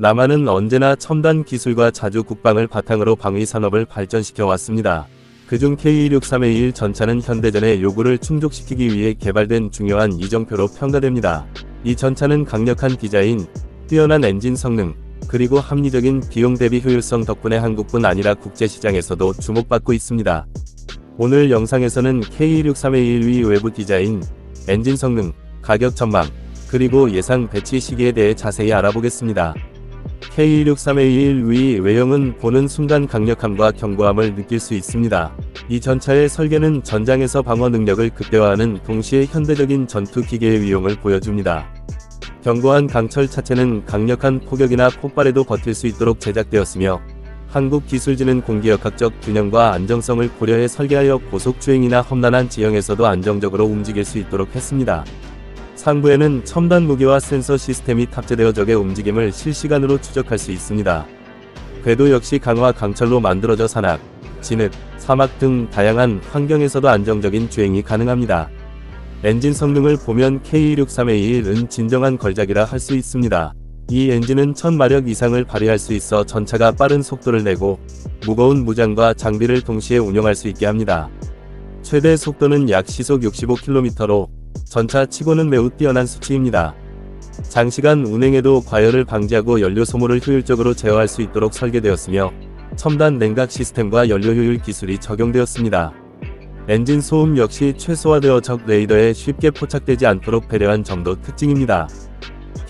남한은 언제나 첨단 기술과 자주 국방을 바탕으로 방위 산업을 발전시켜 왔습니다. 그중 K163A1 전차는 현대전의 요구를 충족시키기 위해 개발된 중요한 이정표로 평가됩니다. 이 전차는 강력한 디자인, 뛰어난 엔진 성능, 그리고 합리적인 비용 대비 효율성 덕분에 한국뿐 아니라 국제시장에서도 주목받고 있습니다. 오늘 영상에서는 K163A1의 외부 디자인, 엔진 성능, 가격 전망, 그리고 예상 배치 시기에 대해 자세히 알아보겠습니다. K163A1의 외형은 보는 순간 강력함과 견고함을 느낄 수 있습니다. 이 전차의 설계는 전장에서 방어 능력을 극대화하는 동시에 현대적인 전투 기계의 위용을 보여줍니다. 견고한 강철 차체는 강력한 포격이나 폭발에도 버틸 수 있도록 제작되었으며 한국기술진은 공기역학적 균형과 안정성을 고려해 설계하여 고속 주행이나 험난한 지형에서도 안정적으로 움직일 수 있도록 했습니다. 상부에는 첨단 무기와 센서 시스템이 탑재되어 적의 움직임을 실시간으로 추적할 수 있습니다. 궤도 역시 강화 강철로 만들어져 산악, 진흙, 사막 등 다양한 환경에서도 안정적인 주행이 가능합니다. 엔진 성능을 보면 K163A1은 진정한 걸작이라 할 수 있습니다. 이 엔진은 1000마력 이상을 발휘할 수 있어 전차가 빠른 속도를 내고 무거운 무장과 장비를 동시에 운용할 수 있게 합니다. 최대 속도는 약 시속 65km로 전차 치고는 매우 뛰어난 수치입니다. 장시간 운행에도 과열을 방지하고 연료 소모를 효율적으로 제어할 수 있도록 설계되었으며 첨단 냉각 시스템과 연료 효율 기술이 적용되었습니다. 엔진 소음 역시 최소화되어 적 레이더에 쉽게 포착되지 않도록 배려한 점도 특징입니다.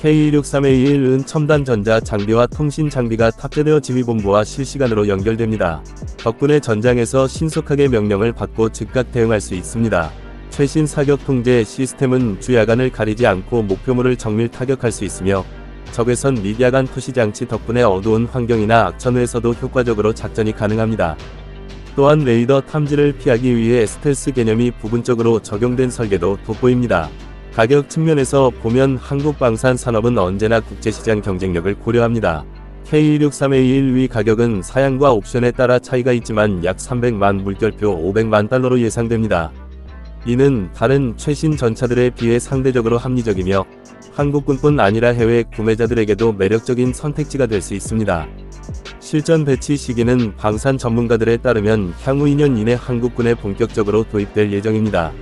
K163A1은 첨단 전자 장비와 통신 장비가 탑재되어 지휘본부와 실시간으로 연결됩니다. 덕분에 전장에서 신속하게 명령을 받고 즉각 대응할 수 있습니다. 최신 사격 통제 시스템은 주야간을 가리지 않고 목표물을 정밀 타격할 수 있으며 적외선 미디아간 투시 장치 덕분에 어두운 환경이나 악천후에서도 효과적으로 작전이 가능합니다. 또한 레이더 탐지를 피하기 위해 스텔스 개념이 부분적으로 적용된 설계도 돋보입니다. 가격 측면에서 보면 한국 방산 산업은 언제나 국제시장 경쟁력을 고려합니다. K163A1의 가격은 사양과 옵션에 따라 차이가 있지만 약 300만 물결표 500만 달러로 예상됩니다. 이는 다른 최신 전차들에 비해 상대적으로 합리적이며 한국군뿐 아니라 해외 구매자들에게도 매력적인 선택지가 될 수 있습니다. 실전 배치 시기는 방산 전문가들에 따르면 향후 2년 이내 한국군에 본격적으로 도입될 예정입니다.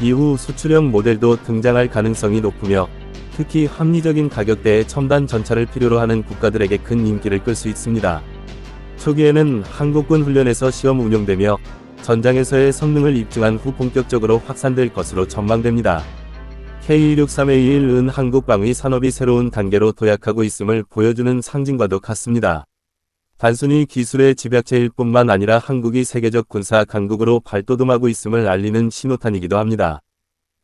이후 수출형 모델도 등장할 가능성이 높으며 특히 합리적인 가격대의 첨단 전차를 필요로 하는 국가들에게 큰 인기를 끌 수 있습니다. 초기에는 한국군 훈련에서 시험 운용되며 전장에서의 성능을 입증한 후 본격적으로 확산될 것으로 전망됩니다. K163A1은 한국 방위 산업이 새로운 단계로 도약하고 있음을 보여주는 상징과도 같습니다. 단순히 기술의 집약체일 뿐만 아니라 한국이 세계적 군사 강국으로 발돋움하고 있음을 알리는 신호탄이기도 합니다.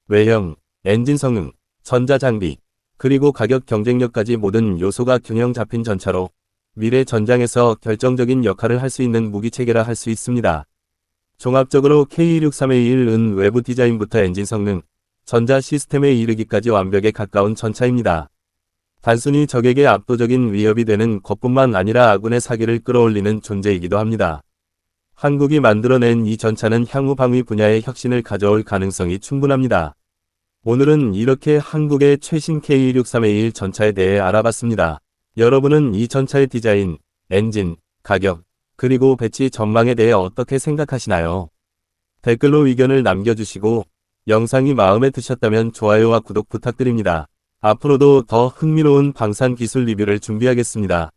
외형, 엔진 성능, 전자 장비, 그리고 가격 경쟁력까지 모든 요소가 균형 잡힌 전차로 미래 전장에서 결정적인 역할을 할 수 있는 무기체계라 할 수 있습니다. 종합적으로 K163A1은 외부 디자인부터 엔진 성능, 전자 시스템에 이르기까지 완벽에 가까운 전차입니다. 단순히 적에게 압도적인 위협이 되는 것뿐만 아니라 아군의 사기를 끌어올리는 존재이기도 합니다. 한국이 만들어낸 이 전차는 향후 방위 분야의 혁신을 가져올 가능성이 충분합니다. 오늘은 이렇게 한국의 최신 K163A1 전차에 대해 알아봤습니다. 여러분은 이 전차의 디자인, 엔진, 가격, 그리고 배치 전망에 대해 어떻게 생각하시나요? 댓글로 의견을 남겨주시고 영상이 마음에 드셨다면 좋아요와 구독 부탁드립니다. 앞으로도 더 흥미로운 방산 기술 리뷰를 준비하겠습니다.